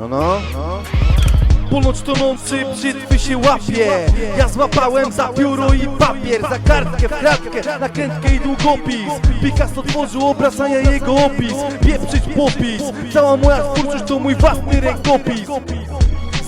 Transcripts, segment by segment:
No, no, no. Ponoć tonący brzytwy się łapie. Ja złapałem za pióro i papier Za kartkę, kratkę, nakrętkę i długopis. Picasso tworzył obraz, a ja jego opis. Pieprzyć popis. Cała moja twórczość to mój własny rękopis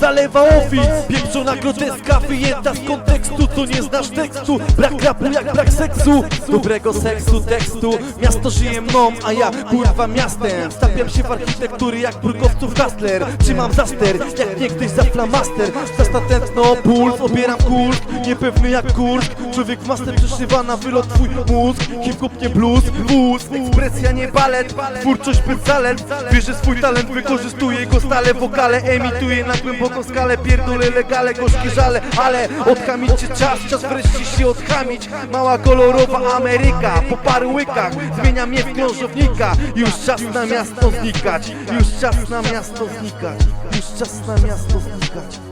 Zalewa office Pieprzona groteska wyjęta z kontekstu To nie znasz tekstu. Brak rapu jak brak seksu Dobrego seksu, tekstu. Miasto żyje mną, a ja kurwa miastem. Stawiam się w architektury jak brukowców Hustler Trzymam zaster, jak niegdyś za flamaster. Zasta tętno, puls, obieram kurs Niepewny jak kurs Człowiek master przeszywa na wylot twój mózg. Hip-hop nie blues, wóz Ekspresja nie balet, twórczość bez zalet Wierzę swój talent, wykorzystuję go stale Wokale emituję na głęboką skalę Pierdolę legale, gorzkie żale Ale odchamicie czas, czas wreszcie się odchamić. Mała kolorowa Ameryka Po paru łykach zmienia mnie w krążownika. Już czas na miasto znikać Już czas na miasto znikać Już czas na miasto znikać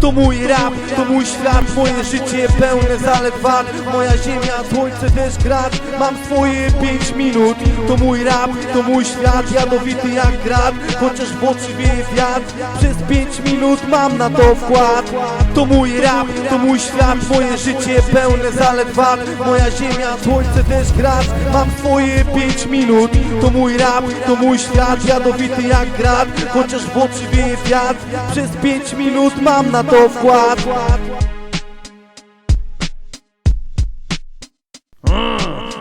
to mój rap, to mój świat, moje życie pełne zalet Moja ziemia, słońce, deszcz, grad. Mam swoje pięć minut. To mój rap, to mój świat, jadowity jak grad. Chociaż w oczy wieje wiatr. Przez pięć minut mam na to wkład. To mój rap, to mój świat, moje życie pełne zalet Moja ziemia, słońce, deszcz, grad. Mam swoje pięć minut. To mój rap, to mój świat, jadowity jak grad. Chociaż w oczy wieje wiatr. Przez pięć minut mam na to wkład.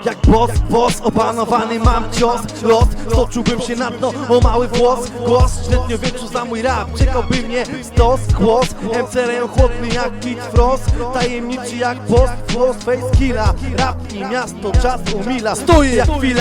Jak boss, boss, opanowany mam cios. Los, stoczyłbym się na dno o mały włos. Głos, średniowieczu za mój rap. Czekałby mnie stos, głos. MC chłodny jak Pete Frost. Tajemniczy jak post, floss, face killa Rap i miasto, czas umila. Stoję jak chwilę